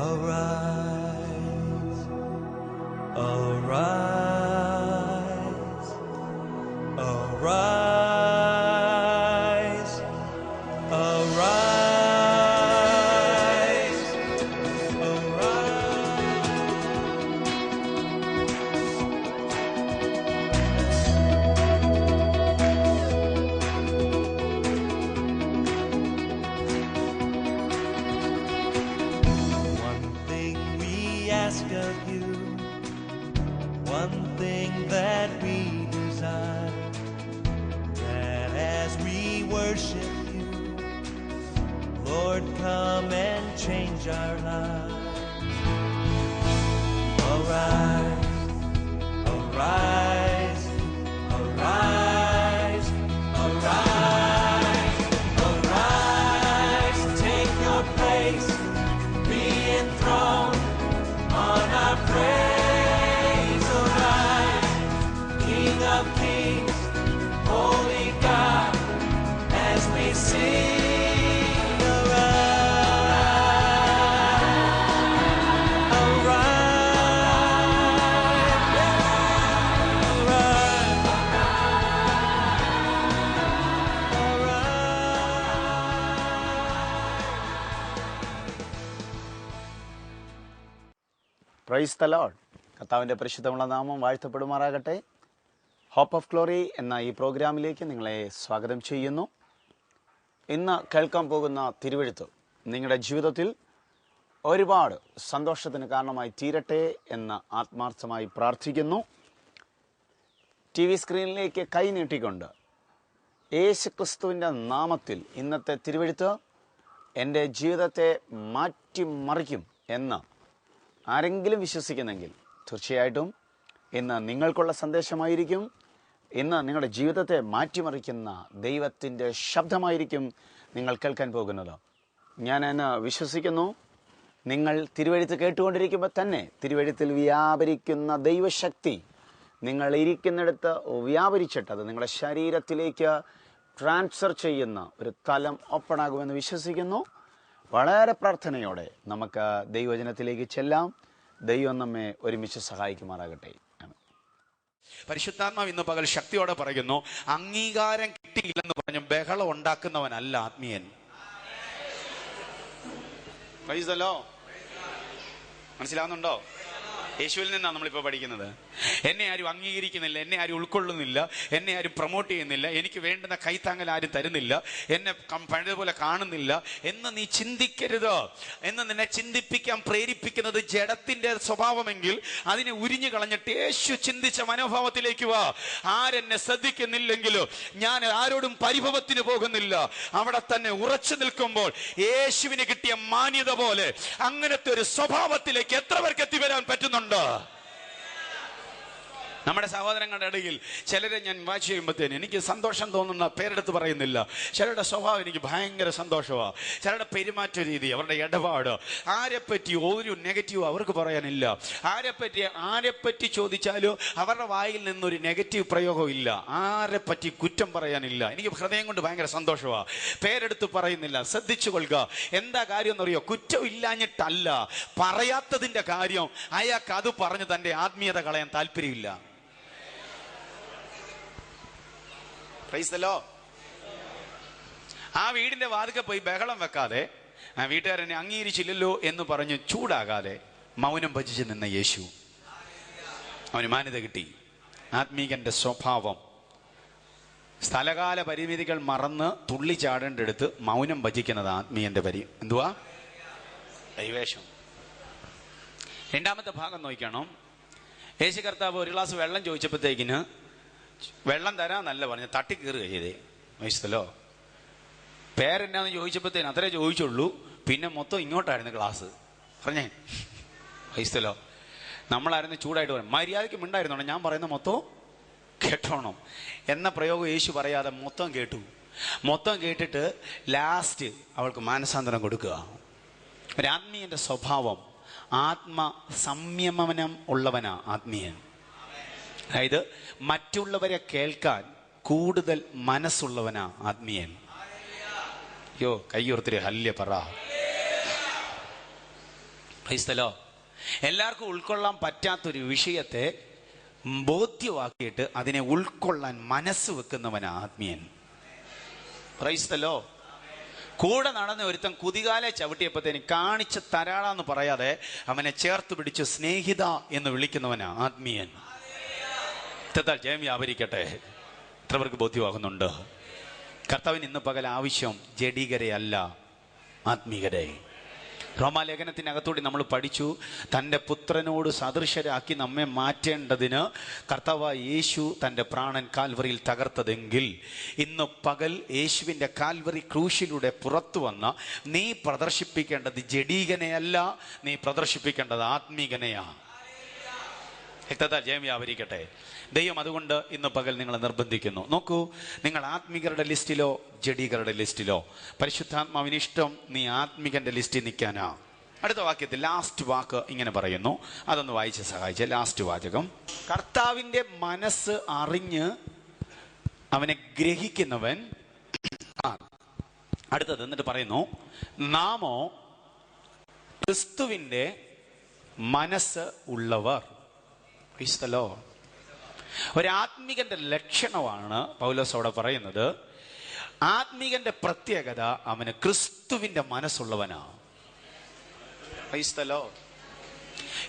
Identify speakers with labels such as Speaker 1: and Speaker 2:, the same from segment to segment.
Speaker 1: Arise, arise, right.
Speaker 2: Praise Lord കർത്താവിന്റെ പരിശുദ്ധമുള്ള നാമം വാഴ്ത്തപ്പെടുമാറാകട്ടെ. ഹോപ്പ് ഓഫ് ഗ്ലോറി എന്ന ഈ പ്രോഗ്രാമിലേക്ക് നിങ്ങളെ സ്വാഗതം ചെയ്യുന്നു. ഇന്ന് കേൾക്കാൻ പോകുന്ന തിരുവഴുത്ത് നിങ്ങളുടെ ജീവിതത്തിൽ ഒരുപാട് സന്തോഷത്തിന് കാരണമായി തീരട്ടെ എന്ന് ആത്മാർത്ഥമായി പ്രാർത്ഥിക്കുന്നു. ടി വി സ്ക്രീനിലേക്ക് കൈ നീട്ടിക്കൊണ്ട് യേശു ക്രിസ്തുവിന്റെ നാമത്തിൽ ഇന്നത്തെ തിരുവഴുത്ത് എന്റെ ജീവിതത്തെ മാറ്റിമറിക്കും എന്ന് ആരെങ്കിലും വിശ്വസിക്കുന്നെങ്കിൽ തീർച്ചയായിട്ടും ഇന്ന് നിങ്ങൾക്കുള്ള സന്ദേശമായിരിക്കും. ഇന്ന് നിങ്ങളുടെ ജീവിതത്തെ മാറ്റിമറിക്കുന്ന ദൈവത്തിന്റെ ശബ്ദമായിരിക്കും നിങ്ങൾ കേൾക്കാൻ പോകുന്നത്. ഞാൻ എന്ന് വിശ്വസിക്കുന്നു. നിങ്ങൾ തിരുവഴുത്ത് കേട്ടുകൊണ്ടിരിക്കുമ്പോൾ തന്നെ തിരുവഴുത്തിൽ വ്യാപരിക്കുന്ന ദൈവശക്തി നിങ്ങൾ ഇരിക്കുന്നിടത്ത് വ്യാപരിച്ചിട്ട് അത് നിങ്ങളുടെ ശരീരത്തിലേക്ക് ട്രാൻസ്ഫർ ചെയ്യുന്ന ഒരു തലം ഓപ്പൺ ആകുമെന്ന് വിശ്വസിക്കുന്നു. വളരെ പ്രാർത്ഥനയോടെ നമുക്ക് ദൈവവചനത്തിലേക്ക് ചെല്ലാം ദൈവം നമ്മെ ഒരുമിച്ച് സഹായിക്കുമാറാകട്ടെ.
Speaker 3: പരിശുദ്ധാത്മാവ് ഇന്ന് പകൽ ശക്തിയോടെ പറയുന്നു അംഗീകാരം കിട്ടിയില്ലെന്ന് പറഞ്ഞു ബഹളം ഉണ്ടാക്കുന്നവനല്ല ആത്മീയൻ. മനസ്സിലാവുന്നുണ്ടോ യേശുവിൽ നിന്നാണ് നമ്മളിപ്പോൾ പഠിക്കുന്നത്. എന്നെ ആരും അംഗീകരിക്കുന്നില്ല എന്നെ ആരും ഉൾക്കൊള്ളുന്നില്ല എന്നെ ആരും പ്രൊമോട്ട് ചെയ്യുന്നില്ല എനിക്ക് വേണ്ടുന്ന കൈത്താങ്ങൽ ആരും തരുന്നില്ല എന്നെ പഴയതുപോലെ കാണുന്നില്ല എന്ന് നീ ചിന്തിക്കരുത്. എന്ന് നിന്നെ ചിന്തിപ്പിക്കാൻ പ്രേരിപ്പിക്കുന്നത് ജഡത്തിന്റെ സ്വഭാവമെങ്കിൽ അതിനെ ഉരിഞ്ഞു കളഞ്ഞിട്ട് യേശു ചിന്തിച്ച മനോഭാവത്തിലേക്ക് വാ. ആരെന്നെ ശ്രദ്ധിക്കുന്നില്ലെങ്കിലോ ഞാൻ ആരോടും പരിഭവത്തിന് പോകുന്നില്ല. അവിടെ തന്നെ ഉറച്ചു നിൽക്കുമ്പോൾ യേശുവിന് കിട്ടിയ മാന്യത പോലെ അങ്ങനത്തെ ഒരു സ്വഭാവത്തിലേക്ക് എത്ര പേർക്ക് എത്തിവരാൻ പറ്റുന്നുണ്ട്? anda. നമ്മുടെ സഹോദരങ്ങളുടെ ഇടയിൽ ചിലരെ ഞാൻ വാച്ച് ചെയ്യുമ്പോഴത്തേന് എനിക്ക് സന്തോഷം തോന്നുന്ന പേരെടുത്ത് പറയുന്നില്ല. ചിലരുടെ സ്വഭാവം എനിക്ക് ഭയങ്കര സന്തോഷമാണ് ചിലരുടെ പെരുമാറ്റ രീതി അവരുടെ ഇടപാട് ആരെപ്പറ്റി ഒരു നെഗറ്റീവ് അവർക്ക് പറയാനില്ല. ആരെപ്പറ്റി ആരെപ്പറ്റി ചോദിച്ചാലും അവരുടെ വായിൽ നിന്നൊരു നെഗറ്റീവ് പ്രയോഗം ഇല്ല. ആരെപ്പറ്റി കുറ്റം പറയാനില്ല. എനിക്ക് ഹൃദയം കൊണ്ട് ഭയങ്കര സന്തോഷമാണ് പേരെടുത്ത് പറയുന്നില്ല. ശ്രദ്ധിച്ചു കൊള്ളുക എന്താ കാര്യം എന്നറിയോ? കുറ്റം ഇല്ലാഞ്ഞിട്ടല്ല. പറയാത്തതിന്റെ കാര്യം അയാൾക്ക് അത് പറഞ്ഞ് തന്റെ ആത്മീയത കളയാൻ താല്പര്യമില്ല. Lord. ആ വീടിന്റെ വാതിക്കെ പോയി ബഹളം വെക്കാതെ ആ വീട്ടുകാരനെ അംഗീകരിച്ചില്ലല്ലോ എന്ന് പറഞ്ഞ് ചൂടാകാതെ മൗനം ഭജിച്ചു നിന്ന യേശു. അവന് മാന്യത കിട്ടി. ആത്മീകന്റെ സ്വഭാവം. സ്ഥലകാല പരിമിതികൾ മറന്ന് തുള്ളി തുള്ളിച്ചാടേണ്ടടുത്ത് മൗനം ഭജിക്കുന്നത് ആത്മീയന്റെ പരി എന്തുവാ? ദൈവേഷം. രണ്ടാമത്തെ ഭാഗം നോക്കണം യേശു കർത്താവ് ഒരു ഗ്ലാസ് വെള്ളം ചോദിച്ചപ്പോഴത്തേക്കിന് വെള്ളം തരാന്നല്ല പറഞ്ഞു തട്ടി കയറുക ചെയ്തേ. മനസ്സിലോ പേരെന്നാന്ന് ചോദിച്ചപ്പോഴത്തേന് അത്രേ ചോദിച്ചുള്ളൂ. പിന്നെ മൊത്തം ഇങ്ങോട്ടായിരുന്നു ക്ലാസ്. പറഞ്ഞേ. വയസ്സല്ലോ നമ്മളായിരുന്നു ചൂടായിട്ട് പറയും മര്യാദയ്ക്ക് മിണ്ടായിരുന്നോണം ഞാൻ പറയുന്ന മൊത്തം കേട്ടോണം. എന്ന പ്രയോഗം യേശു പറയാതെ മൊത്തം കേട്ടു. മൊത്തം കേട്ടിട്ട് ലാസ്റ്റ് അവൾക്ക് മാനസാന്തരം കൊടുക്കുക. ഒരു ആത്മീയന്റെ സ്വഭാവം ആത്മ സംയമനം ഉള്ളവനാ ആത്മീയൻ. അതായത് മറ്റുള്ളവരെ കേൾക്കാൻ കൂടുതൽ മനസ്സുള്ളവനാ ആത്മീയൻ. യോ കയ്യോർത്തിരി ഹല്യ പറ. എല്ലാവർക്കും ഉൾക്കൊള്ളാൻ പറ്റാത്തൊരു വിഷയത്തെ ബോധ്യമാക്കിയിട്ട് അതിനെ ഉൾക്കൊള്ളാൻ മനസ്സ് വെക്കുന്നവനാ ആത്മീയൻ. ക്രൈസ്തലോ കൂടെ നടന്ന ഒരുത്തൻ കുതികാലെ ചവിട്ടിയപ്പോഴത്തേന് കാണിച്ച് തരാളാന്ന് പറയാതെ അവനെ ചേർത്ത് പിടിച്ച് സ്നേഹിത എന്ന് വിളിക്കുന്നവനാ ആത്മീയൻ. ഇത്തത്താൽ ജയം വ്യാപരിക്കട്ടെ. എത്ര പേർക്ക് ബോധ്യമാകുന്നുണ്ട്. കർത്താവിന് ഇന്ന് പകൽ ആവശ്യം ജഡീകരയല്ല ആത്മീകരെ. റോമാലേഖനത്തിനകത്തൂടി നമ്മൾ പഠിച്ചു തന്റെ പുത്രനോട് സദൃശരാക്കി നമ്മെ മാറ്റേണ്ടതിന് കർത്താവ് യേശു തന്റെ പ്രാണൻ കാൽവറിയിൽ തകർത്തതെങ്കിൽ ഇന്ന് പകൽ യേശുവിന്റെ കാൽവറി ക്രൂശിലൂടെ പുറത്തു വന്ന നീ പ്രദർശിപ്പിക്കേണ്ടത് ജഡീകനെയല്ല നീ പ്രദർശിപ്പിക്കേണ്ടത് ആത്മീകനെയാണ്. രക്തത്താൽ ജയം വ്യാപരിക്കട്ടെ. ദൈവം അതുകൊണ്ട് ഇന്ന് പകൽ നിങ്ങളെ നിർബന്ധിക്കുന്നു. നോക്കൂ നിങ്ങൾ ആത്മികരുടെ ലിസ്റ്റിലോ ജഡീകരുടെ ലിസ്റ്റിലോ പരിശുദ്ധാത്മാവിന് ഇഷ്ടം നീ ആത്മികന്റെ ലിസ്റ്റിൽ നിൽക്കാനാ. അടുത്ത വാക്യത്തിൽ ലാസ്റ്റ് വാക്ക് ഇങ്ങനെ പറയുന്നു. അതൊന്ന് വായിച്ച് സഹായിച്ച. ലാസ്റ്റ് വാചകം. കർത്താവിന്റെ മനസ്സ് അറിഞ്ഞ് അവനെ ഗ്രഹിക്കുന്നവൻ അടുത്തത് എന്നിട്ട് പറയുന്നു നാമോ ക്രിസ്തുവിന്റെ മനസ്സ് ഉള്ളവർ. ക്രിസ്തലോ ഒരാത്മികന്റെ ലക്ഷണമാണ് പൗലോസ് അവിടെ പറയുന്നത്. ആത്മികന്റെ പ്രത്യേകത അവന് ക്രിസ്തുവിന്റെ മനസ്സുള്ളവനാണ്.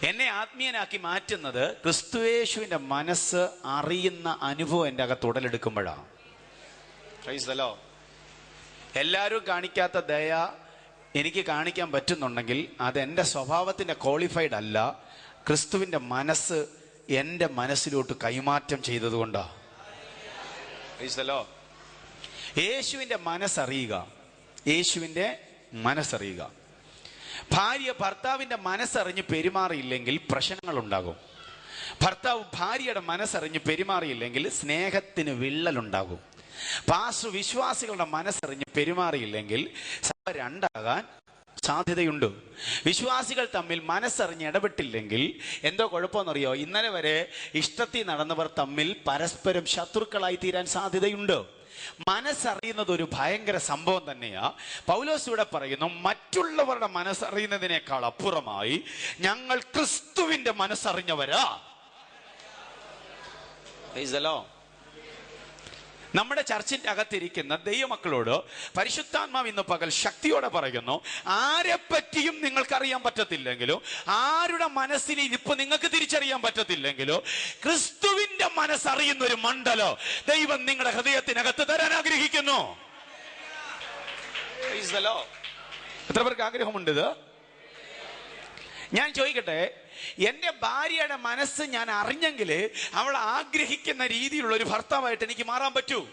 Speaker 3: എന്നെ ആത്മീയനാക്കി മാറ്റുന്നത് ക്രിസ്തുവേശുവിന്റെ മനസ്സ് അറിയുന്ന അനുഭവം എന്റെ അകത്ത് ഉടലെടുക്കുമ്പോഴാണ്. ക്രൈസ്തലോ എല്ലാവരും കാണിക്കാത്ത ദയ എനിക്ക് കാണിക്കാൻ പറ്റുന്നുണ്ടെങ്കിൽ അത് എന്റെ സ്വഭാവത്തിന്റെ ക്വാളിഫൈഡ് അല്ല. ക്രിസ്തുവിന്റെ മനസ്സ് എന്റെ മനസ്സിലോട്ട് കൈമാറ്റം ചെയ്തതുകൊണ്ടാണ് യേശുവിന്റെ മനസ്സറിയുക. യേശുവിന്റെ മനസ്സറിയുക. ഭാര്യ ഭർത്താവിന്റെ മനസ്സറിഞ്ഞ് പെരുമാറിയില്ലെങ്കിൽ പ്രശ്നങ്ങൾ ഉണ്ടാകും ഭർത്താവ് ഭാര്യയുടെ മനസ്സറിഞ്ഞ് പെരുമാറിയില്ലെങ്കിൽ സ്നേഹത്തിന് വിള്ളലുണ്ടാകും. പാസ് വിശ്വാസികളുടെ മനസ്സറിഞ്ഞ് പെരുമാറിയില്ലെങ്കിൽ സഭ രണ്ടാകാൻ സാധ്യതയുണ്ട്. വിശ്വാസികൾ തമ്മിൽ മനസ്സറിഞ്ഞ് ഇടപെട്ടില്ലെങ്കിൽ എന്തോ കുഴപ്പമെന്നറിയോ? ഇന്നലെ വരെ ഇഷ്ടത്തിൽ നടന്നവർ തമ്മിൽ പരസ്പരം ശത്രുക്കളായി തീരാൻ സാധ്യതയുണ്ട്. മനസ്സറിയുന്നത് ഒരു ഭയങ്കര സംഭവം തന്നെയാ. പൗലോസ് ഇവിടെ പറയുന്നു മറ്റുള്ളവരുടെ മനസ്സറിയുന്നതിനേക്കാൾ അപ്പുറമായി ഞങ്ങൾ ക്രിസ്തുവിന്റെ മനസ്സറിഞ്ഞവരാ. നമ്മുടെ ചർച്ചിന്റെ അകത്തിരിക്കുന്ന ദൈവമക്കളോട് പരിശുദ്ധാത്മാവ് ഇന്ന് പകൽ ശക്തിയോടെ പറയുന്നു ആരെ പറ്റിയും നിങ്ങൾക്കറിയാൻ പറ്റത്തില്ലെങ്കിലോ ആരുടെ മനസ്സിനെ ഇപ്പൊ നിങ്ങൾക്ക് തിരിച്ചറിയാൻ പറ്റത്തില്ലെങ്കിലോ ക്രിസ്തുവിന്റെ മനസ്സറിയുന്ന ഒരു മണ്ഡലോ ദൈവം നിങ്ങളുടെ ഹൃദയത്തിനകത്ത് തരാൻ ആഗ്രഹിക്കുന്നു. എത്ര പേർക്ക് ആഗ്രഹമുണ്ട് ഇത് ഞാൻ ചോദിക്കട്ടെ എന്റെ ഭാര്യയുടെ മനസ്സ് ഞാൻ അറിഞ്ഞെങ്കിൽ അവൾ ആഗ്രഹിക്കുന്ന രീതിയിലുള്ള ഒരു ഭർത്താവായിട്ട് എനിക്ക് മാറാൻ പറ്റൂ.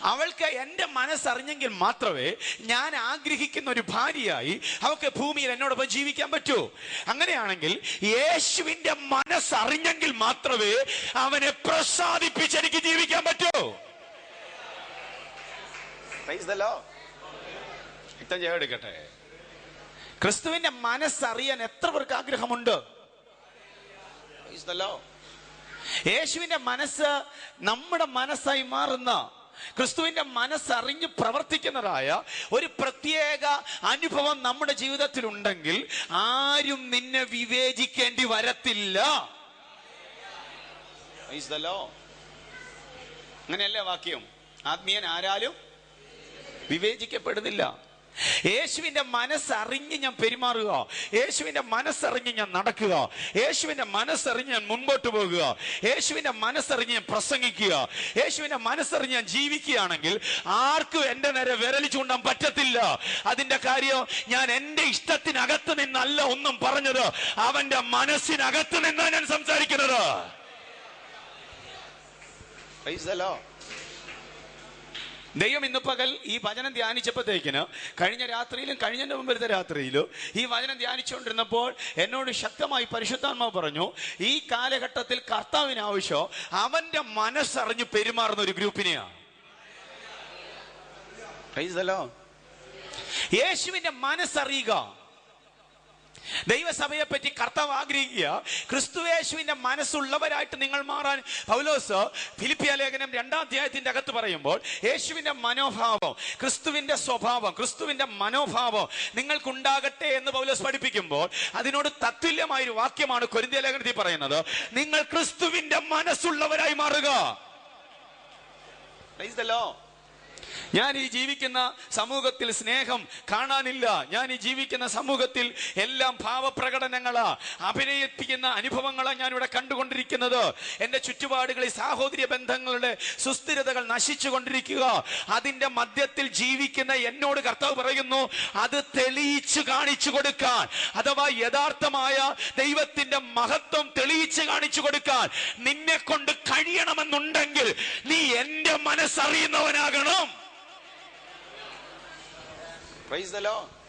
Speaker 3: അവൾക്ക് എന്റെ മനസ്സറിഞ്ഞെങ്കിൽ മാത്രമേ ഞാൻ ആഗ്രഹിക്കുന്ന ഒരു ഭാര്യയായി അവൾക്ക് ഭൂമിയിൽ എന്നോടൊപ്പം ജീവിക്കാൻ പറ്റൂ. അങ്ങനെയാണെങ്കിൽ യേശുവിന്റെ മനസ്സറിഞ്ഞെങ്കിൽ മാത്രമേ അവനെ പ്രസാദിപ്പിച്ച് എനിക്ക് ജീവിക്കാൻ പറ്റൂ. എടുക്കട്ടെ. ക്രിസ്തുവിന്റെ മനസ്സറിയാൻ എത്ര പേർക്ക് ആഗ്രഹമുണ്ട്. യേശുവിന്റെ മനസ്സ് നമ്മുടെ മനസ്സായി മാറുന്ന ക്രിസ്തുവിന്റെ മനസ്സറിഞ്ഞ് പ്രവർത്തിക്കുന്നതായ ഒരു പ്രത്യേക അനുഭവം നമ്മുടെ ജീവിതത്തിൽ ഉണ്ടെങ്കിൽ ആരും നിന്നെ വിവേചിക്കേണ്ടി വരത്തില്ല. അങ്ങനെയല്ലേ വാക്യം ആത്മീയൻ ആരാലും വിവേചിക്കപ്പെടുന്നില്ല യേശുവിന്റെ മനസ്സറിഞ്ഞ് ഞാൻ പെരുമാറുക. യേശുവിന്റെ മനസ്സറിഞ്ഞ് ഞാൻ നടക്കുക. യേശുവിന്റെ മനസ്സറിഞ്ഞ് ഞാൻ മുൻപോട്ട് പോകുക. യേശുവിന്റെ മനസ്സറിഞ്ഞ് ഞാൻ പ്രസംഗിക്കുക. യേശുവിന്റെ മനസ്സറിഞ്ഞ് ഞാൻ ജീവിക്കുകയാണെങ്കിൽ ആർക്കും എന്റെ നേരെ വിരൽ ചൂണ്ടാൻ പറ്റത്തില്ല. അതിന്റെ കാര്യം ഞാൻ എന്റെ ഇഷ്ടത്തിനകത്ത് നിന്നല്ല ഒന്നും പറഞ്ഞത്. അവന്റെ മനസ്സിനകത്ത് നിന്നാണ് ഞാൻ സംസാരിക്കുന്നത്. ദൈവം ഇന്ന് പകൽ ഈ വചനം ധ്യാനിച്ചപ്പോഴത്തേക്കിന് കഴിഞ്ഞ രാത്രിയിലും കഴിഞ്ഞ മുമ്പത്തെ രാത്രിയിലും ഈ വചനം ധ്യാനിച്ചുകൊണ്ടിരുന്നപ്പോൾ എന്നോട് ശക്തമായി പരിശുദ്ധാത്മാവ് പറഞ്ഞു ഈ കാലഘട്ടത്തിൽ കർത്താവിന് ആവശ്യം അവന്റെ മനസ്സറിഞ്ഞ് പെരുമാറുന്ന ഒരു ഗ്രൂപ്പിനെയാണ് യേശുവിന്റെ മനസ്സറിയുക. ദൈവസഭയെ പറ്റി കർത്താവ് ആഗ്രഹിക്കുക ക്രിസ്തുവേശുവിന്റെ മനസ്സുള്ളവരായിട്ട് നിങ്ങൾ മാറാൻ. പൗലോസ് ഫിലിപ്പിയ ലേഖനം രണ്ടാം അധ്യായത്തിന്റെ അകത്ത് പറയുമ്പോൾ യേശുവിന്റെ മനോഭാവം ക്രിസ്തുവിന്റെ സ്വഭാവം ക്രിസ്തുവിന്റെ മനോഭാവം നിങ്ങൾക്കുണ്ടാകട്ടെ എന്ന് പൗലോസ് പഠിപ്പിക്കുമ്പോൾ അതിനോട് തത്തുല്യമായ ഒരു വാക്യമാണ് കൊരിന്തിയ ലേഖനത്തിൽ പറയുന്നത്. നിങ്ങൾ ക്രിസ്തുവിന്റെ മനസ്സുള്ളവരായി മാറുക. Lord. ഞാൻ ഈ ജീവിക്കുന്ന സമൂഹത്തിൽ സ്നേഹം കാണാനില്ല. ഞാൻ ഈ ജീവിക്കുന്ന സമൂഹത്തിൽ എല്ലാം ഭാവപ്രകടനങ്ങളാ. അഭിനയിപ്പിക്കുന്ന അനുഭവങ്ങളാ ഞാൻ ഇവിടെ കണ്ടുകൊണ്ടിരിക്കുന്നത്. എന്റെ ചുറ്റുപാടുകളിൽ സാഹോദര്യ ബന്ധങ്ങളുടെ സുസ്ഥിരതകൾ നശിച്ചു കൊണ്ടിരിക്കുക അതിന്റെ മധ്യത്തിൽ ജീവിക്കുന്ന എന്നോട് കർത്താവ് പറയുന്നു അത് തെളിയിച്ചു കാണിച്ചു കൊടുക്കാൻ. അഥവാ യഥാർത്ഥമായ ദൈവത്തിന്റെ മഹത്വം തെളിയിച്ചു കാണിച്ചു കൊടുക്കാൻ നിന്നെ കൊണ്ട് കഴിയണമെന്നുണ്ടെങ്കിൽ നീ എന്റെ മനസ്സറിയുന്നവനാകണം. ഒരുമിച്ച്.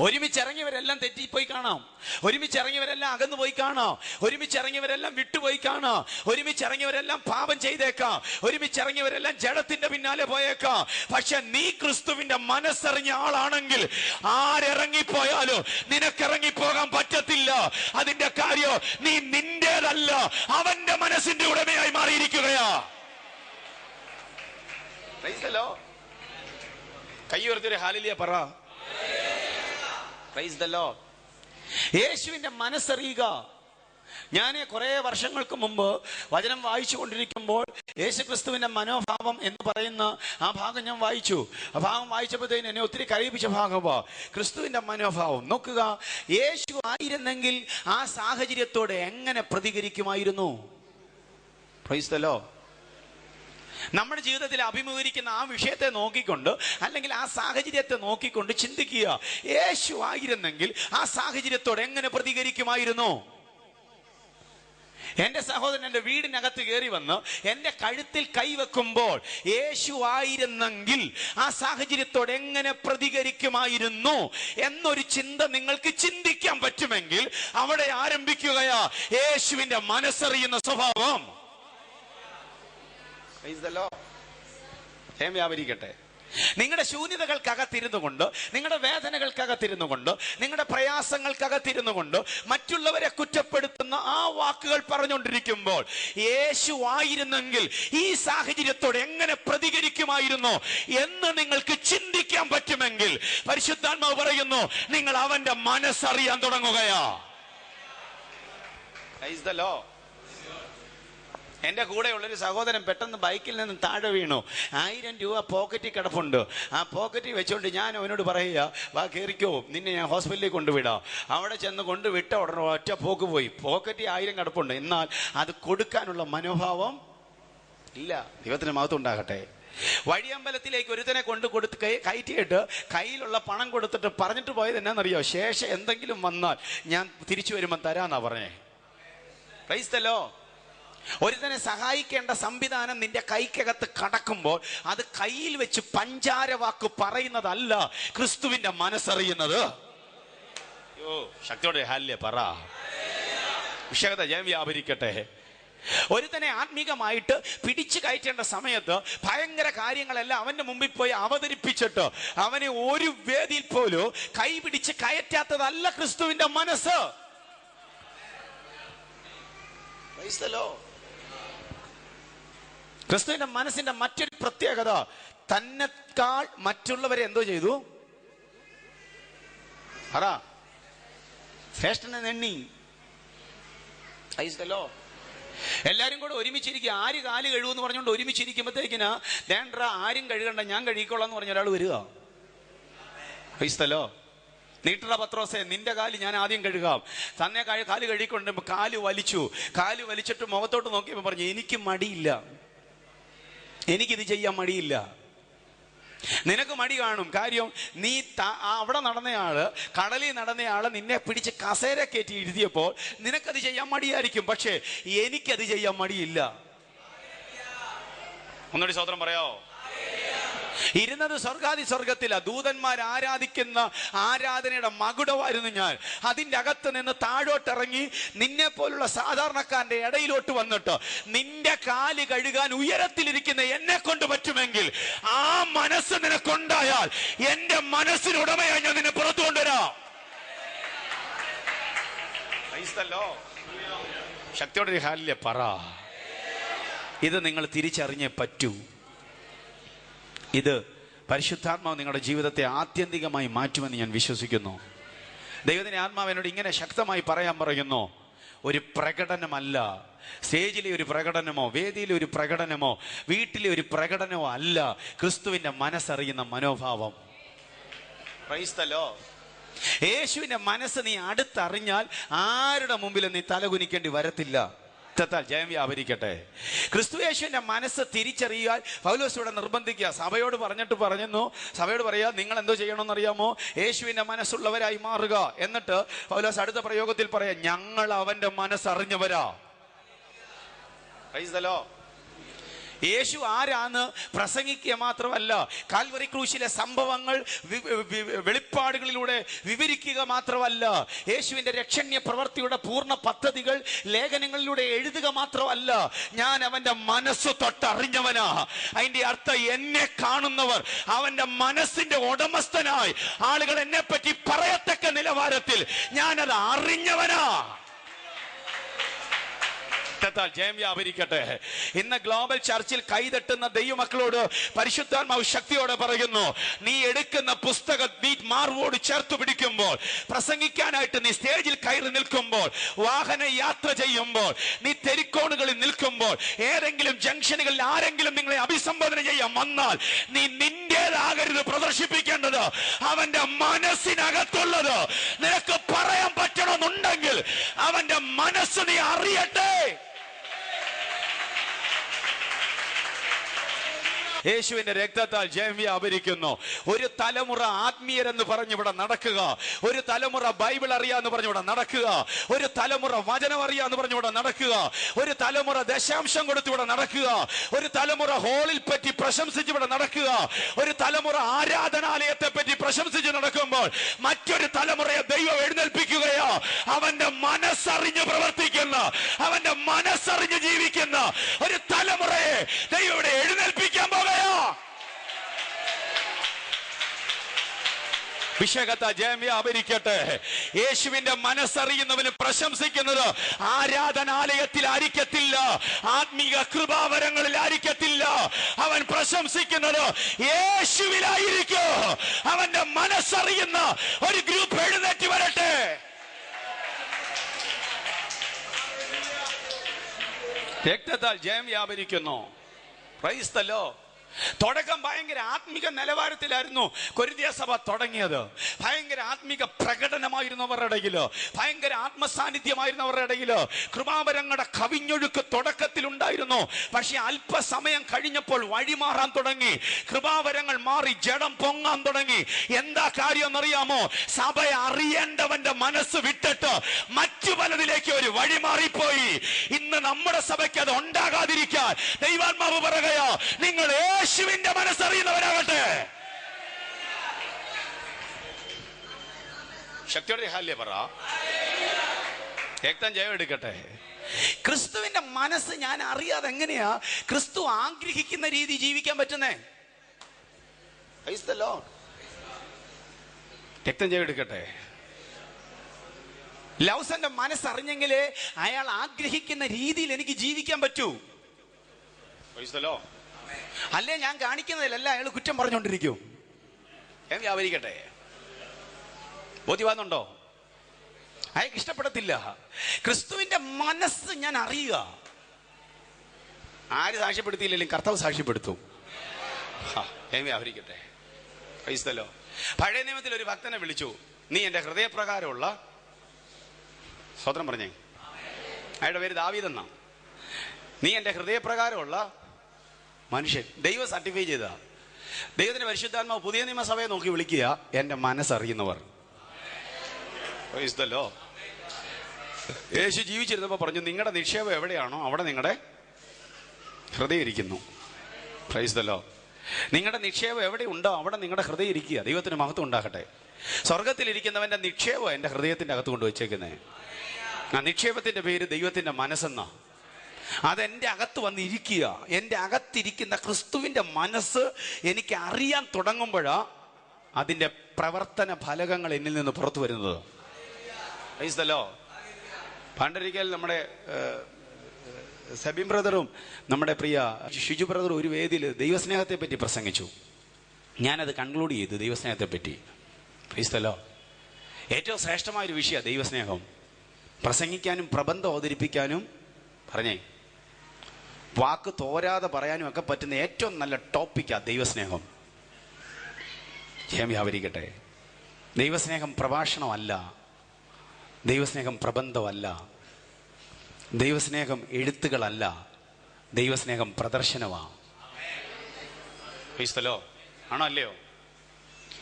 Speaker 3: ഒരുമിച്ചിറങ്ങിയവരെല്ലാം തെറ്റിപ്പോയി കാണാം. ഒരുമിച്ച് ഒരുമിച്ചിറങ്ങിയവരെല്ലാം അകന്നു പോയി കാണാം. ഒരുമിച്ച് ഒരുമിച്ചിറങ്ങിയവരെല്ലാം വിട്ടുപോയി കാണാം. ഒരുമിച്ച് ഒരുമിച്ചിറങ്ങിയവരെല്ലാം പാപം ചെയ്തേക്കാം. ഒരുമിച്ച് ഒരുമിച്ചിറങ്ങിയവരെല്ലാം ജഡത്തിന്റെ പിന്നാലെ പോയേക്കാം. പക്ഷെ നീ ക്രിസ്തുവിന്റെ മനസ്സറിഞ്ഞ ആളാണെങ്കിൽ ആരിറങ്ങിപ്പോയാലും നിനക്കിറങ്ങിപ്പോകാൻ പറ്റത്തില്ല. അതിന്റെ കാര്യം നീ നിന്റേതല്ല. അവന്റെ മനസ്സിന്റെ ഉടമയായി മാറിയിരിക്കുകയാ. കൈ പറ. പ്രൈസ് യേശുവിന്റെ മനസ്സറിയുക. ഞാൻ കുറെ വർഷങ്ങൾക്ക് മുമ്പ് വചനം വായിച്ചു കൊണ്ടിരിക്കുമ്പോൾ യേശുക്രിസ്തുവിന്റെ മനോഭാവം എന്ന് പറയുന്ന ആ ഭാഗം ഞാൻ വായിച്ചു. ആ ഭാഗം വായിച്ചപ്പോഴത്തേന് എന്നെ ഒത്തിരി കരയിപ്പിച്ച ഭാഗമാണ് ക്രിസ്തുവിന്റെ മനോഭാവം. നോക്കുക യേശു ആയിരുന്നെങ്കിൽ ആ സാഹചര്യത്തോടെ എങ്ങനെ പ്രതികരിക്കുമായിരുന്നു? പ്രൈസ് ദ ലോ നമ്മുടെ ജീവിതത്തിൽ അഭിമുഖീകരിക്കുന്ന ആ വിഷയത്തെ നോക്കിക്കൊണ്ട് അല്ലെങ്കിൽ ആ സാഹചര്യത്തെ നോക്കിക്കൊണ്ട് ചിന്തിക്കുക. യേശു ആയിരുന്നെങ്കിൽ ആ സാഹചര്യത്തോട് എങ്ങനെ പ്രതികരിക്കുമായിരുന്നു? എന്റെ സഹോദരൻ എന്റെ വീടിനകത്ത് കയറി വന്ന് എന്റെ കഴുത്തിൽ കൈവെക്കുമ്പോൾ യേശു ആയിരുന്നെങ്കിൽ ആ സാഹചര്യത്തോട് എങ്ങനെ പ്രതികരിക്കുമായിരുന്നു എന്നൊരു ചിന്ത നിങ്ങൾക്ക് ചിന്തിക്കാൻ പറ്റുമെങ്കിൽ അവിടെ ആരംഭിക്കുകയാ. യേശുവിന്റെ മനസ്സറിയുന്ന സ്വഭാവം. ജയം വ്യാപരിക്കട്ടെ. നിങ്ങളുടെ ശൂന്യതകൾക്കകത്തിരുന്നു കൊണ്ട് നിങ്ങളുടെ വേദനകൾക്കകത്തിരുന്നു കൊണ്ട് നിങ്ങളുടെ പ്രയാസങ്ങൾക്കകത്തിരുന്നു കൊണ്ട് മറ്റുള്ളവരെ കുറ്റപ്പെടുത്തുന്ന ആ വാക്കുകൾ പറഞ്ഞുകൊണ്ടിരിക്കുമ്പോൾ യേശു ആയിരുന്നെങ്കിൽ ഈ സാഹചര്യത്തോട് എങ്ങനെ പ്രതികരിക്കുമായിരുന്നു എന്ന് നിങ്ങൾക്ക് ചിന്തിക്കാൻ പറ്റുമെങ്കിൽ പരിശുദ്ധാത്മാവ് പറയുന്നു നിങ്ങൾ അവന്റെ മനസ്സറിയാൻ തുടങ്ങുകയാ. Praise ഒരു കൂടെയുള്ളൊരു സഹോദരൻ പെട്ടെന്ന് ബൈക്കിൽ നിന്ന് താഴെ വീണു. ആയിരം രൂപ പോക്കറ്റിൽ കിടപ്പുണ്ട്. ആ പോക്കറ്റിൽ വെച്ചുകൊണ്ട് ഞാൻ അവനോട് പറയുക വാ കയറിക്കോ നിന്നെ ഞാൻ ഹോസ്പിറ്റലിൽ കൊണ്ടുവിടാം. അവിടെ ചെന്ന് കൊണ്ടുവിട്ട ഉടനെ ഒറ്റ പോക്ക് പോയി. പോക്കറ്റിൽ ആയിരം കിടപ്പുണ്ട്. എന്നാൽ അത് കൊടുക്കാനുള്ള മനോഭാവം ഇല്ല. ദൈവത്തിന് മാത്രം ഉണ്ടാകട്ടെ. വഴിയമ്പലത്തിലേക്ക് ഒരുത്തനെ കൊണ്ട് കൊടുത്ത് കൈ- കയറ്റിയിട്ട് കയ്യിലുള്ള പണം കൊടുത്തിട്ട് പറഞ്ഞിട്ട് പോയത് എന്നാന്നറിയോ? ശേഷം എന്തെങ്കിലും വന്നാൽ ഞാൻ തിരിച്ചു വരുമ്പോൾ തരാന്നാ പറഞ്ഞേ. ക്രൈസ്തലോ ഒരുത്തനെ സഹായിക്കേണ്ട സംവിധാനം നിന്റെ കൈക്കകത്ത് കടക്കുമ്പോൾ അത് കയ്യിൽ വെച്ച് പഞ്ചാരവാക്ക് പറയുന്നതല്ല ക്രിസ്തുവിന്റെ മനസ്സറിയുന്നത്. യോ ശക്തിയോടെ ഹാല്യ പറ. വിഷയത ജയം വ്യാപരിക്കട്ടെ. ഒരുത്തനെ ആത്മീകമായിട്ട് പിടിച്ചു കയറ്റേണ്ട സമയത്ത് ഭയങ്കര കാര്യങ്ങളെല്ലാം അവന്റെ മുമ്പിൽ പോയി അവതരിപ്പിച്ചിട്ട് അവനെ ഒരു വേദിയിൽ പോലും കൈ പിടിച്ച് കയറ്റാത്തതല്ല ക്രിസ്തുവിന്റെ മനസ്സ്. ക്രിസ്തുവിന്റെ മനസ്സിന്റെ മറ്റൊരു പ്രത്യേകത തന്നെക്കാൾ മറ്റുള്ളവരെ എന്തോ ചെയ്തു? പറ ശ്രേഷ്ഠനെ നെണ്ണി Praise എല്ലാരും കൂടെ ഒരുമിച്ചിരിക്കുക ആര് കാൽ കഴുകുമെന്ന് പറഞ്ഞുകൊണ്ട് ഒരുമിച്ചിരിക്കുമ്പോഴത്തേക്കിന് വേണ്ട ആരും കഴുകണ്ട ഞാൻ കഴുകിക്കോളാം എന്ന് പറഞ്ഞ ഒരാൾ വരിക. ക്രൈസ്തലോ നീട്ടറ പത്രോസേ നിന്റെ കാൽ ഞാൻ ആദ്യം കഴുകാം. തന്നെ കാൽ കഴുകിക്കൊണ്ട് കാൽ വലിച്ചു. കാൽ വലിച്ചിട്ട് മുഖത്തോട്ട് നോക്കിയപ്പോൾ പറഞ്ഞു എനിക്ക് മടിയില്ല. എനിക്കിത് ചെയ്യാൻ മടിയില്ല. നിനക്ക് മടി കാണും. കാര്യം നീ അവിടെ നടന്നയാൾ കടലിൽ നടന്നയാൾ നിന്നെ പിടിച്ച് കസേര കയറ്റി എഴുതിയപ്പോൾ നിനക്കത് ചെയ്യാൻ മടിയായിരിക്കും. പക്ഷേ എനിക്കത് ചെയ്യാൻ മടിയില്ല. ഒന്നുകൂടി സ്വതന്ത്രം പറയാവോ? ഇരുന്നത് സ്വർഗാദി സ്വർഗത്തില. ദൂതന്മാർ ആരാധിക്കുന്ന ആരാധനയുടെ മകുടമായിരുന്നു ഞാൻ. അതിന്റെ അകത്ത് നിന്ന് താഴോട്ടിറങ്ങി നിന്നെ പോലുള്ള സാധാരണക്കാരന്റെ ഇടയിലോട്ട് വന്നിട്ട് നിന്റെ കാൽ കഴുകാൻ ഉയരത്തിലിരിക്കുന്ന എന്നെ കൊണ്ട് പറ്റുമെങ്കിൽ ആ മനസ്സ് നിനക്കുണ്ടായാൽ എന്റെ മനസ്സിനുടമയായി ഞാൻ നിന്നെ പുറത്തു കൊണ്ടുവരാം. ശക്തിയോടെ ഹാലിലെ പറ. ഇത് നിങ്ങൾ തിരിച്ചറിഞ്ഞേ പറ്റൂ. ഇത് പരിശുദ്ധാത്മാവ് നിങ്ങളുടെ ജീവിതത്തെ ആത്യന്തികമായി മാറ്റുമെന്ന് ഞാൻ വിശ്വസിക്കുന്നു. ദൈവത്തിന്റെ ആത്മാവ് എന്നോട് ഇങ്ങനെ ശക്തമായി പറയാൻ പറയുന്നു ഒരു പ്രകടനമല്ല. സ്റ്റേജിലെ ഒരു പ്രകടനമോ വേദിയിലെ ഒരു പ്രകടനമോ വീട്ടിലെ ഒരു പ്രകടനമോ അല്ല. ക്രിസ്തുവിന്റെ മനസ്സറിയുന്ന മനോഭാവം. യേശുവിന്റെ മനസ്സ് നീ അടുത്തറിഞ്ഞാൽ ആരുടെ മുമ്പിലും നീ തലകുനിക്കേണ്ടി വരത്തില്ല. ത്താൽ ജയം വ്യാപരിക്കട്ടെ. ക്രിസ്തു യേശുവിന്റെ മനസ്സ് തിരിച്ചറിയാൻ പൗലോസിവിടെ നിർബന്ധിക്കുക. സഭയോട് പറഞ്ഞിട്ട് പറഞ്ഞു സഭയോട് പറയുക നിങ്ങൾ എന്തോ ചെയ്യണമെന്നറിയാമോ? യേശുവിന്റെ മനസ്സുള്ളവരായി മാറുക. എന്നിട്ട് പൗലോസ് അടുത്ത പ്രയോഗത്തിൽ പറയാം ഞങ്ങൾ അവന്റെ മനസ്സറിഞ്ഞവരാ. Lord. യേശു ആരാന്ന് പ്രസംഗിക്കുക മാത്രമല്ല കാൽവറി ക്രൂശിലെ സംഭവങ്ങൾ വെളിപ്പാടുകളിലൂടെ വിവരിക്കുക മാത്രമല്ല യേശുവിന്റെ രക്ഷണ്യ പ്രവൃത്തിയുടെ പൂർണ പദ്ധതികൾ ലേഖനങ്ങളിലൂടെ എഴുതുക മാത്രമല്ല ഞാൻ അവന്റെ മനസ്സ് തൊട്ടറിഞ്ഞവനാ. അതിന്റെ അർത്ഥം എന്നെ കാണുന്നവർ അവന്റെ മനസ്സിന്റെ ഉടമസ്ഥനായി. ആളുകൾ എന്നെ പറ്റി പറയത്തക്ക നിലവാരത്തിൽ ഞാനത് അറിഞ്ഞവനാ. രക്തത്താൽ ജയം വ്യാപരിക്കട്ടെ. ഇന്ന് ഗ്ലോബൽ ചർച്ചിൽ കൈതട്ടുന്ന ദൈവമക്കളോട് പരിശുദ്ധാത്മാവ് ശക്തിയോടെ പറയുന്നു നീ എടുക്കുന്ന പുസ്തക മാർവോട് ചേർത്ത് പിടിക്കുമ്പോൾ പ്രസംഗിക്കാനായിട്ട് നീ സ്റ്റേജിൽ കയറി നിൽക്കുമ്പോൾ വാഹന യാത്ര ചെയ്യുമ്പോൾ നീ തെരിക്കോണുകളിൽ നിൽക്കുമ്പോൾ ഏതെങ്കിലും ജംഗ്ഷനുകളിൽ ആരെങ്കിലും നിങ്ങളെ അഭിസംബോധന ചെയ്യാൻ വന്നാൽ നീ നിന്റേതാകരുത് പ്രദർശിപ്പിക്കേണ്ടത്. അവന്റെ മനസ്സിനകത്തുള്ളത് നിനക്ക് പറയാൻ പറ്റണമെന്നുണ്ടെങ്കിൽ അവന്റെ മനസ്സ് നീ അറിയട്ടെ. യേശുവിന്റെ രക്തത്താൽ ജയം വ്യാപരിക്കുന്നു ഒരു തലമുറ ആത്മീയരെന്ന് പറഞ്ഞ് ഇവിടെ നടക്കുക. ഒരു തലമുറ ബൈബിൾ അറിയാന്ന് പറഞ്ഞ് ഇവിടെ നടക്കുക. ഒരു തലമുറ വചനം അറിയാന്ന് പറഞ്ഞ് ഇവിടെ നടക്കുക. ഒരു തലമുറ ദശാംശം കൊടുത്ത് ഇവിടെ നടക്കുക. ഒരു തലമുറ ഹോളിൽ പറ്റി പ്രശംസിച്ച് ഇവിടെ നടക്കുക. ഒരു തലമുറ ആരാധനാലയത്തെ പറ്റി പ്രശംസിച്ച് നടക്കുമ്പോൾ മറ്റൊരു തലമുറയെ ദൈവം എഴുന്നേൽപ്പിക്കുകയോ. അവന്റെ മനസ്സറിഞ്ഞ് പ്രവർത്തിക്കുന്ന അവന്റെ മനസ്സറിഞ്ഞ് ജീവിക്കുന്ന ഒരു തലമുറയെ ദൈവം എഴുന്നേൽപ്പിക്കാൻ പോകുകയോ വിഷയകത്ത ജയം വ്യാപരിക്കട്ടെ യേശുവിന്റെ മനസ്സറിയുന്നവന് പ്രശംസിക്കുന്നത് ആരാധനാലയത്തിൽ ആയിരിക്കത്തില്ല. ആത്മീക കൃപാവരങ്ങളിൽ ആയിരിക്കത്തില്ല. അവൻ പ്രശംസിക്കുന്നത് യേശുവിലായിരിക്കോ. അവന്റെ മനസ്സറിയുന്ന ഒരു ഗ്രൂപ്പ് എഴുന്നേറ്റ് വരട്ടെ. രക്തത്താൽ ജയം വ്യാപരിക്കുന്നു ക്രൈസ്തല്ലോ തുടക്കം ഭയങ്കര ആത്മിക നിലവാരത്തിലായിരുന്നു. കൊരിന്തിയ സഭ തുടങ്ങിയത്. ഭയങ്കര ആത്മിക പ്രകടനമായിരുന്നു അവരുടെ ഇടയിൽ ഭയങ്കര ആത്മസാന്നിധ്യമായിരുന്നു അവരുടെ ഇടയിൽ കൃപാവരങ്ങളുടെ കവിഞ്ഞൊഴുക്ക് തുടക്കത്തിൽ ഉണ്ടായിരുന്നു. പക്ഷെ അല്പസമയം കഴിഞ്ഞപ്പോൾ വഴിമാറാൻ തുടങ്ങി. കൃപാവരങ്ങൾ മാറി ജഡം പൊങ്ങാൻ തുടങ്ങി. എന്താ കാര്യം എന്നറിയാമോ സഭ അറിയേണ്ടവന്റെ മനസ്സ് വിട്ടിട്ട് മറ്റു പലതിലേക്ക് ഒരു വഴി മാറിപ്പോയി. ഇന്ന് നമ്മുടെ സഭയ്ക്ക് അത് ഉണ്ടാകാതിരിക്കാൻ ദൈവാത്മാവ് പറയുകയോ നിങ്ങൾ യേശുവിന്റെ മനസ്സറിയുന്നവരാകട്ടെ. ശക്തിയോടെ ഹാല്യ പറ. രക്തം ജയം എടുക്കട്ടെ. ക്രിസ്തുവിന്റെ മനസ്സ് ഞാൻ അറിയാതെ എങ്ങനെയാ ക്രിസ്തു ആഗ്രഹിക്കുന്ന രീതി ജീവിക്കാൻ പറ്റുന്നേ. രക്തം ജയം എടുക്കട്ടെ. ലൗസന്റെ മനസ്സറിഞ്ഞെങ്കിലേ അയാൾ ആഗ്രഹിക്കുന്ന രീതിയിൽ എനിക്ക് ജീവിക്കാൻ പറ്റൂ. അല്ലേ ഞാൻ കാണിക്കുന്നതിലല്ല അയാൾ കുറ്റം പറഞ്ഞുകൊണ്ടിരിക്കും ഞാൻ വ്യാപരിക്കട്ടെ ബോധ്യവാന്നുണ്ടോ അയാൾക്ക് ഇഷ്ടപ്പെടത്തില്ല. ക്രിസ്തുവിന്റെ മനസ്സ് ഞാൻ അറിയുക. ആര് സാക്ഷ്യപ്പെടുത്തിയില്ലെങ്കിലും കർത്താവ് സാക്ഷ്യപ്പെടുത്തും. ഞാൻ വ്യാപരിക്കട്ടെ ക്രൈസ്തലോ പഴയ നിയമത്തിൽ ഒരു ഭക്തനെ വിളിച്ചു. നീ എന്റെ ഹൃദയപ്രകാരമുള്ള സ്വതന്ത്രം പറഞ്ഞേ. അയാളുടെ പേര് ദാവീതെന്നാ നീ എന്റെ ഹൃദയപ്രകാരമുള്ള മനുഷ്യൻ. ദൈവം സർട്ടിഫൈ ചെയ്ത ദൈവത്തിന്റെ പരിശുദ്ധാത്മാവ് പുതിയ നിയമസഭയെ നോക്കി വിളിക്കുക എന്റെ മനസ്സറിയുന്നവർ. യേശു ജീവിച്ചിരുന്നപ്പോൾ പറഞ്ഞു നിങ്ങളുടെ നിക്ഷേപം എവിടെയാണോ അവിടെ നിങ്ങളുടെ ഹൃദയം ഇരിക്കുന്നു. പ്രൈസ് നിങ്ങളുടെ നിക്ഷേപം എവിടെ ഉണ്ടോ അവിടെ നിങ്ങളുടെ ഹൃദയം ഇരിക്കുക. ദൈവത്തിന് മഹത്വം ഉണ്ടാകട്ടെ. സ്വർഗത്തിലിരിക്കുന്നവന്റെ നിക്ഷേപം എന്റെ ഹൃദയത്തിന്റെ അകത്ത് കൊണ്ട് വെച്ചേക്കുന്നേ. ആ നിക്ഷേപത്തിന്റെ പേര് ദൈവത്തിന്റെ മനസ്സെന്നാ. അതെന്റെ അകത്ത് വന്ന് ഇരിക്കുക എന്റെ അകത്തിരിക്കുന്ന ക്രിസ്തുവിന്റെ മനസ്സ് എനിക്ക് അറിയാൻ തുടങ്ങുമ്പോഴാ അതിന്റെ പ്രവർത്തന ഫലകങ്ങൾ എന്നിൽ നിന്ന് പുറത്തു വരുന്നത്. Lord. പണ്ടൊരിക്കൽ നമ്മുടെ സബിൻ ബ്രദറും നമ്മുടെ പ്രിയ ഷിജു ബ്രദറും ഒരു വേദിയിൽ ദൈവസ്നേഹത്തെ പറ്റി പ്രസംഗിച്ചു. ഞാനത് കൺക്ലൂഡ് ചെയ്തു ദൈവസ്നേഹത്തെ പറ്റി. ക്രൈസ്തലോ ഏറ്റവും ശ്രേഷ്ഠമായൊരു വിഷയമാണ് ദൈവസ്നേഹം. പ്രസംഗിക്കാനും പ്രബന്ധം അവതരിപ്പിക്കാനും പറഞ്ഞേ. വാക്ക് തോരാതെ പറയാനും ഒക്കെ പറ്റുന്ന ഏറ്റവും നല്ല ടോപ്പിക്കാണ് ദൈവസ്നേഹം. ജയം വ്യാപരിക്കട്ടെ ദൈവസ്നേഹം പ്രഭാഷണമല്ല. ദൈവസ്നേഹം പ്രബന്ധമല്ല. ദൈവസ്നേഹം എഴുത്തുകളല്ല. ദൈവസ്നേഹം പ്രദർശനമാണ് ആണോ അല്ലയോ?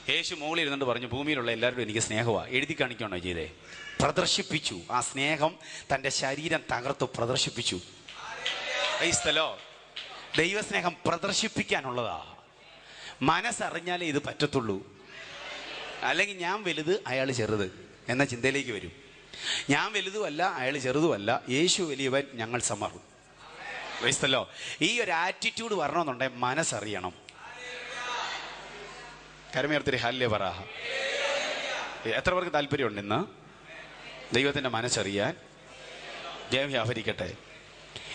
Speaker 3: യേശു മുകളിൽ ഇരുന്നിട്ട് പറഞ്ഞു ഭൂമിയിലുള്ള എല്ലാവരും എനിക്ക് സ്നേഹമാണ് എഴുതി കാണിക്കണോ ചെയ്തേ? പ്രദർശിപ്പിച്ചു. ആ സ്നേഹം തന്റെ ശരീരം തകർത്ത് പ്രദർശിപ്പിച്ചു. ക്രൈസ്തലോ ദൈവസ്നേഹം പ്രദർശിപ്പിക്കാനുള്ളതാ. മനസ്സറിഞ്ഞാലേ ഇത് പറ്റത്തുള്ളൂ. അല്ലെങ്കിൽ ഞാൻ വലുത് അയാൾ ചെറുത് എന്ന ചിന്തയിലേക്ക് വരും. ഞാൻ വലുതുമല്ല അയാൾ ചെറുതുമല്ല യേശു വലിയവൻ ഞങ്ങൾ സമർ ക്രൈസ്തലോ ഈ ഒരു ആറ്റിറ്റ്യൂഡ് വരണമെന്നുണ്ടെങ്കിൽ മനസ്സറിയണം. കരമേർത്തിരി ഹല്യ പറ. എത്ര പേർക്ക് താല്പര്യമുണ്ട് ഇന്ന്? ദൈവത്തിന്റെ മനസ്സറിയാൻ. ജയം വ്യാപരിക്കട്ടെ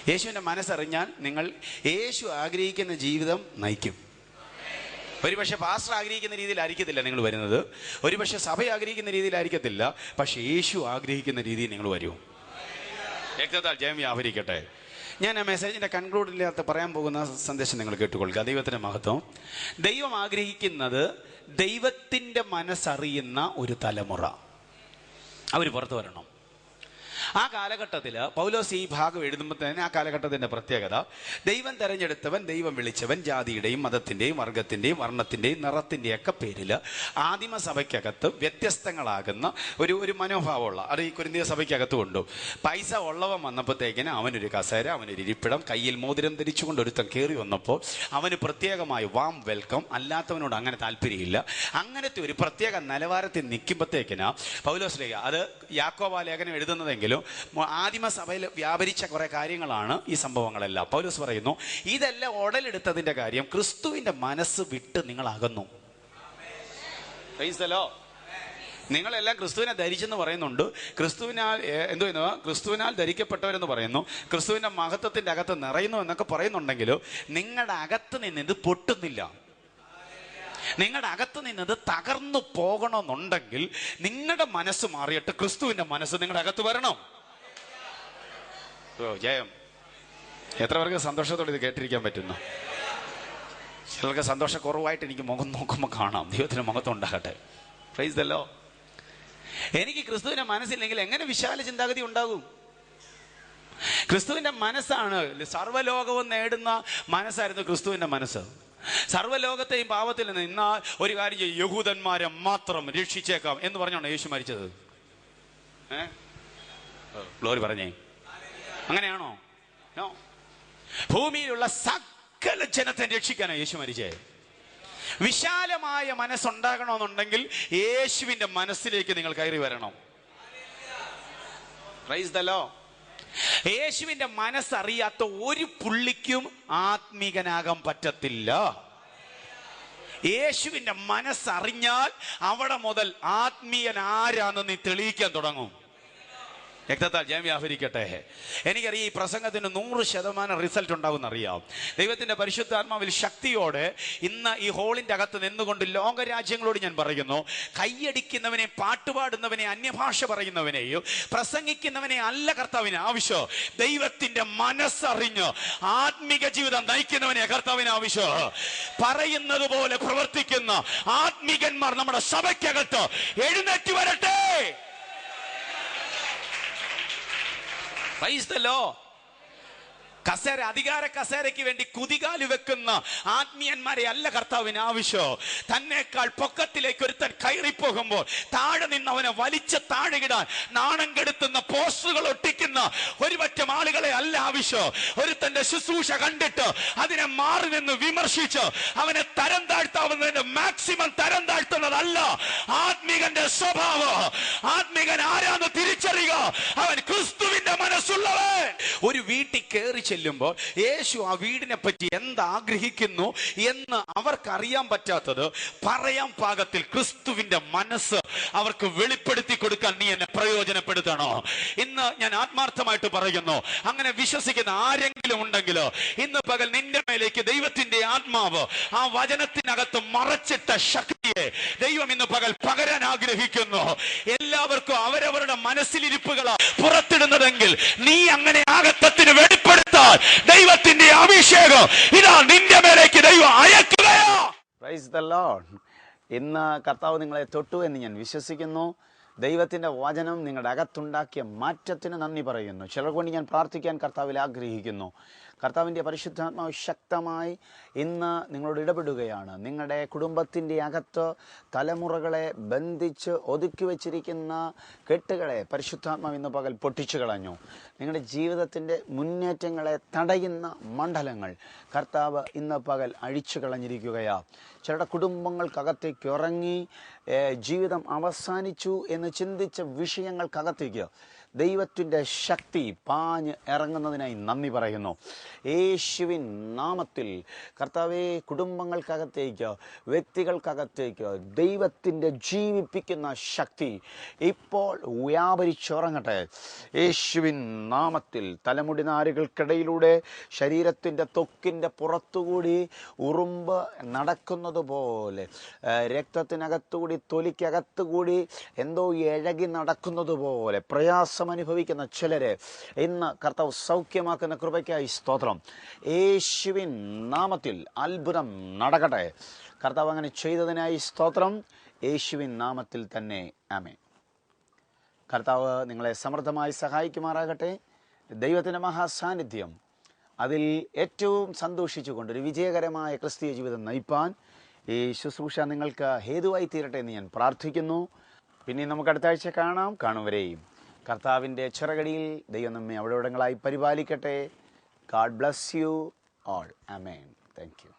Speaker 3: യേശുവിന്റെ മനസ്സറിഞ്ഞാൽ നിങ്ങൾ യേശു ആഗ്രഹിക്കുന്ന ജീവിതം നയിക്കും. ഒരുപക്ഷെ പാസ്റ്റർ ആഗ്രഹിക്കുന്ന രീതിയിലായിരിക്കത്തില്ല നിങ്ങൾ വരുന്നത്. ഒരുപക്ഷെ സഭ ആഗ്രഹിക്കുന്ന രീതിയിലായിരിക്കത്തില്ല. പക്ഷെ യേശു ആഗ്രഹിക്കുന്ന രീതിയിൽ നിങ്ങൾ വരൂ. രക്തത്താൽ ജയം വ്യാപരിക്കട്ടെ. ഞാൻ ആ മെസ്സേജിന്റെ കൺക്ലൂഡിനകത്ത് പറയാൻ പോകുന്ന സന്ദേശം നിങ്ങൾ കേട്ടുകൊള്ളുക. ദൈവത്തിന്റെ മഹത്വം. ദൈവം ആഗ്രഹിക്കുന്നത് ദൈവത്തിന്റെ മനസ്സറിയുന്ന ഒരു തലമുറ. അവർ പുറത്തു വരണം. ആ കാലഘട്ടത്തിൽ പൗലോസ് ഈ ഭാഗം എഴുതുമ്പോൾ തന്നെ ആ കാലഘട്ടത്തിന്റെ പ്രത്യേകത. ദൈവം തെരഞ്ഞെടുത്തവൻ ദൈവം വിളിച്ചവൻ ജാതിയുടെയും മതത്തിന്റെയും വർഗത്തിന്റെയും വർണത്തിന്റെയും നിറത്തിന്റെയും ഒക്കെ പേരിൽ ആദിമസഭയ്ക്കകത്ത് വ്യത്യസ്തങ്ങളാകുന്ന ഒരു ഒരു മനോഭാവമുള്ള അത് ഈ കുരുന്തിയ സഭയ്ക്കകത്ത് കൊണ്ടു. പൈസ ഉള്ളവൻ വന്നപ്പോഴത്തേക്കിന് അവനൊരു കസേര അവനൊരു ഇരിപ്പിടം കയ്യിൽ മോതിരം ധരിച്ചുകൊണ്ട് ഒരുത്തൻ കയറി വന്നപ്പോൾ അവന് പ്രത്യേകമായി വാം വെൽക്കം അല്ലാത്തവനോട് അങ്ങനെ താല്പര്യമില്ല. അങ്ങനത്തെ ഒരു പ്രത്യേക നിലവാരത്തിൽ നിൽക്കുമ്പോഴത്തേക്കിന് പൗലോസ് അത് യാക്കോബ ലേഖനം എഴുതുന്നതെങ്കിലും മൊ- ആദിമ സഭയിൽ വ്യാപരിച്ച കുറെ കാര്യങ്ങളാണ് ഈ സംഭവങ്ങളെല്ലാം. പൗലോസ് പറയുന്നു ഇതെല്ലാം ഉടലെടുത്തതിന്റെ കാര്യം ക്രിസ്തുവിന്റെ മനസ്സ് വിട്ട് നിങ്ങൾ അകന്നു. നിങ്ങളെല്ലാം ക്രിസ്തുവിനെ ധരിച്ചെന്ന് പറയുന്നുണ്ട്. ക്രിസ്തുവിനാൽ എന്തു ക്രിസ്തുവിനാൽ ധരിക്കപ്പെട്ടവരെന്ന് പറയുന്നു. ക്രിസ്തുവിന്റെ മഹത്വത്തിന്റെ അകത്ത് നിറയുന്നു എന്നൊക്കെ പറയുന്നുണ്ടെങ്കിലും നിങ്ങളുടെ അകത്ത് നിന്ന് ഇത് പൊട്ടുന്നില്ല. നിങ്ങളുടെ അകത്ത് നിന്നത് തകർന്നു പോകണമെന്നുണ്ടെങ്കിൽ നിങ്ങളുടെ മനസ്സ് മാറിയിട്ട് ക്രിസ്തുവിന്റെ മനസ്സ് നിങ്ങളുടെ അകത്ത് വരണം. ഓ ജയം. എത്ര പേർക്ക് സന്തോഷത്തോടെ ഇത് കേട്ടിരിക്കാൻ പറ്റുന്നു? ചിലർക്ക് സന്തോഷക്കുറവായിട്ട് എനിക്ക് മുഖം നോക്കുമ്പോൾ കാണാം. ദൈവത്തിന് മുഖത്തും ഉണ്ടാകട്ടെ. പ്രൈസ് ദല്ലോ എനിക്ക് ക്രിസ്തുവിന്റെ മനസ്സില്ലെങ്കിൽ എങ്ങനെ വിശാല ചിന്താഗതി ഉണ്ടാകും? ക്രിസ്തുവിന്റെ മനസ്സാണ് സർവലോകവും നേടുന്ന മനസ്സായിരുന്നു ക്രിസ്തുവിന്റെ മനസ്സ്. സർവലോകത്തെയും പാപത്തിൽ നിന്ന് ഇന്ന ഒരു കാര്യം ചെയ്യും. യഹൂദന്മാരെ മാത്രം രക്ഷിച്ചേക്കാം എന്ന് പറഞ്ഞാണ് യേശു മരിച്ചത്. ഏ? ഗ്ലോറി പറഞ്ഞേ. അങ്ങനെയാണോ? ഭൂമിയിലുള്ള സകല ജനത്തെ രക്ഷിക്കാനാണ് യേശു മരിച്ചേ. വിശാലമായ മനസ്സുണ്ടാകണമെന്നുണ്ടെങ്കിൽ യേശുവിന്റെ മനസ്സിലേക്ക് നിങ്ങൾ കയറി വരണം. പ്രൈസ് ദലോ യേശുവിന്റെ മനസ്സറിയാത്ത ഒരു പുള്ളിക്കും ആത്മീകനാകാൻ പറ്റത്തില്ല. യേശുവിന്റെ മനസ്സറിഞ്ഞാൽ അവിടെ മുതൽ ആത്മീയൻ ആരാന്ന് നീ തെളിയിക്കാൻ തുടങ്ങും. രക്തത്താൽ ജയം വ്യാപരിക്കട്ടെ എനിക്കറിയാം ഈ പ്രസംഗത്തിന് നൂറ് ശതമാനം റിസൾട്ട് ഉണ്ടാകും അറിയാം ദൈവത്തിന്റെ പരിശുദ്ധാത്മാവിൽ ശക്തിയോടെ ഇന്ന് ഈ ഹോളിന്റെ അകത്ത് നിന്നുകൊണ്ട് ലോകരാജ്യങ്ങളോട് ഞാൻ പറയുന്നു കൈയടിക്കുന്നവനെ പാട്ടുപാടുന്നവനെ അന്യഭാഷ പറയുന്നവനെയും പ്രസംഗിക്കുന്നവനെ അല്ല കർത്താവിന് ആവശ്യം. ദൈവത്തിന്റെ മനസ്സറിഞ്ഞ് ആത്മിക ജീവിതം നയിക്കുന്നവനെ കർത്താവിന് ആവശ്യം. പറയുന്നത് പോലെ പ്രവർത്തിക്കുന്ന ആത്മികന്മാർ നമ്മുടെ സഭയ്ക്കകത്ത് എഴുന്നേറ്റ് വരട്ടെ. What the? കസേര അധികാര കസേരയ്ക്ക് വേണ്ടി കുതികാലി വെക്കുന്ന ആത്മീയന്മാരെ അല്ല കർത്താവിന് ആവശ്യം. തന്നെക്കാൾ പൊക്കത്തിലേക്ക് ഒരുത്തൻ കയറിപ്പോകുമ്പോൾ താഴെ നിന്ന് അവനെ വലിച്ച താഴെയിടാൻ നാണം കെടുത്തുന്ന പോസ്റ്ററുകൾ ഒട്ടിക്കുന്ന ഒരുപറ്റം ആളുകളെ അല്ല ആവശ്യം. ഒരുത്തന്റെ ശുശ്രൂഷ കണ്ടിട്ട് അതിനെ മാറി നിന്ന് വിമർശിച്ച് അവനെ തരം താഴ്ത്താവുന്നതിന്റെ മാക്സിമം തരം താഴ്ത്തുന്നതല്ല ആത്മീകന്റെ സ്വഭാവം. ആത്മീകൻ ആരാന്ന് തിരിച്ചറിയുക. അവൻ ക്രിസ്തുവിന്റെ മനസ്സുള്ളവൻ. ഒരു വീട്ടിൽ കയറി
Speaker 4: ചെല്ലുമ്പോൾ യേശു ആ വീടിനെ പറ്റി എന്താഗ്രഹിക്കുന്നു എന്ന് അവർക്കറിയാൻ പറ്റാത്തത് പറയാൻ പാകത്തിൽ ക്രിസ്തുവിന്റെ മനസ്സ് അവർക്ക് വെളിപ്പെടുത്തി കൊടുക്കാൻ നീ എന്നെ പ്രയോജനപ്പെടുത്തണോ? ഇന്ന് ഞാൻ ആത്മാർത്ഥമായിട്ട് പറയുന്നു അങ്ങനെ വിശ്വസിക്കുന്ന ആരെങ്കിലും ഉണ്ടെങ്കിലോ ഇന്ന് പകൽ നിന്റെ മേലേക്ക് ദൈവത്തിന്റെ ആത്മാവ് ആ വചനത്തിനകത്ത് മറച്ചിട്ട ശക്തിയെ ദൈവം ഇന്ന് പകൽ പകരാൻ ആഗ്രഹിക്കുന്നു. എല്ലാവർക്കും അവരവരുടെ മനസ്സിലിരിപ്പുകളാ പുറത്തിടുന്നതെങ്കിൽ നീ അങ്ങനെ ആകത്തത്തിന് വെളിപ്പെടുത്താൻ ദൈവത്തിന്റെ അഭിഷേകം ഇതാ നിന്റെ മേലേക്ക് ദൈവം അയക്കുകയോ.
Speaker 3: പ്രൈസ് ലോർഡ് ഇന്ന് കർത്താവ് നിങ്ങളെ തൊട്ടു എന്ന് ഞാൻ വിശ്വസിക്കുന്നു. ദൈവത്തിന്റെ വചനം നിങ്ങളുടെ അകത്തുണ്ടാക്കിയ മാറ്റത്തിന് നന്ദി പറയുന്നു. ചിലർ കൊണ്ട് ഞാൻ പ്രാർത്ഥിക്കാൻ കർത്താവിൽ ആഗ്രഹിക്കുന്നു. കർത്താവിന്റെ പരിശുദ്ധാത്മാവ് ശക്തമായി ഇന്ന് നിങ്ങളോട് ഇടപെടുകയാണ്. നിങ്ങളുടെ കുടുംബത്തിന്റെ അകത്ത് തലമുറകളെ ബന്ധിച്ച് ഒതുക്കി വച്ചിരിക്കുന്ന കെട്ടുകളെ പരിശുദ്ധാത്മാവ് ഇന്ന് പകൽ പൊട്ടിച്ചു കളഞ്ഞു. നിങ്ങളുടെ ജീവിതത്തിന്റെ മുന്നേറ്റങ്ങളെ തടയുന്ന മണ്ഡലങ്ങൾ കർത്താവ് ഇന്ന് പകൽ അഴിച്ചു കളഞ്ഞിരിക്കുകയാണ് ചിലരുടെ കുടുംബങ്ങൾക്കകത്തേക്ക് ഇറങ്ങി ജീവിതം അവസാനിച്ചു എന്ന് ചിന്തിച്ച വിഷയങ്ങൾക്കകത്തേക്ക് ദൈവത്തിന്റെ ശക്തി പാഞ്ഞ് ഇറങ്ങുന്നതിനായി നന്ദി പറയുന്നു. യേശുവിൻ നാമത്തിൽ കർത്താവെ കുടുംബങ്ങൾക്കകത്തേക്ക് വ്യക്തികൾക്കകത്തേക്ക് ദൈവത്തിന്റെ ജീവിപ്പിക്കുന്ന ശക്തി ഇപ്പോൾ വ്യാപരിച്ചുറങ്ങട്ടെ. യേശുവിൻ നാമത്തിൽ തലമുടി നാരുകൾക്കിടയിലൂടെ ശരീരത്തിന്റെ തൊക്കിന്റെ പുറത്തുകൂടി ഉറുമ്പ് നടക്കുന്നത് പോലെ രക്തത്തിനകത്തുകൂടി തൊലിക്കകത്തുകൂടി എന്തോ ഇഴകി നടക്കുന്നത് പോലെ പ്രയാസം അനുഭവിക്കുന്ന ചിലരെ ഇന്ന് കർത്താവ് സൗഖ്യമാക്കുന്ന കൃപയ്ക്കായി സ്തോത്രം. യേശുവിൻ നാമത്തിൽ അത്ഭുതം നടക്കട്ടെ. കർത്താവ് അങ്ങനെ ചെയ്തതിനായി സ്തോത്രം. യേശുവിൻ നാമത്തിൽ തന്നെ ആമേ കർത്താവ് നിങ്ങളെ സമൃദ്ധമായി സഹായിക്കുമാറാകട്ടെ. ദൈവത്തിന്റെ മഹാസാന്നിധ്യം. അതിൽ ഏറ്റവും സന്തോഷിച്ചുകൊണ്ട് ഒരു വിജയകരമായ ക്രിസ്തീയ ജീവിതം നയിപ്പാൻ ഈ ശുശ്രൂഷ നിങ്ങൾക്ക് ഹേതുവായി തീരട്ടെ എന്ന് ഞാൻ പ്രാർത്ഥിക്കുന്നു. പിന്നെ നമുക്ക് അടുത്ത ആഴ്ച കാണാം. കാണുവരെയും കർത്താവിന്റെ ചിറകടിയിൽ ദൈവം നമ്മെ അവിടെവിടങ്ങളായി പരിപാലിക്കട്ടെ. God bless you all amen thank you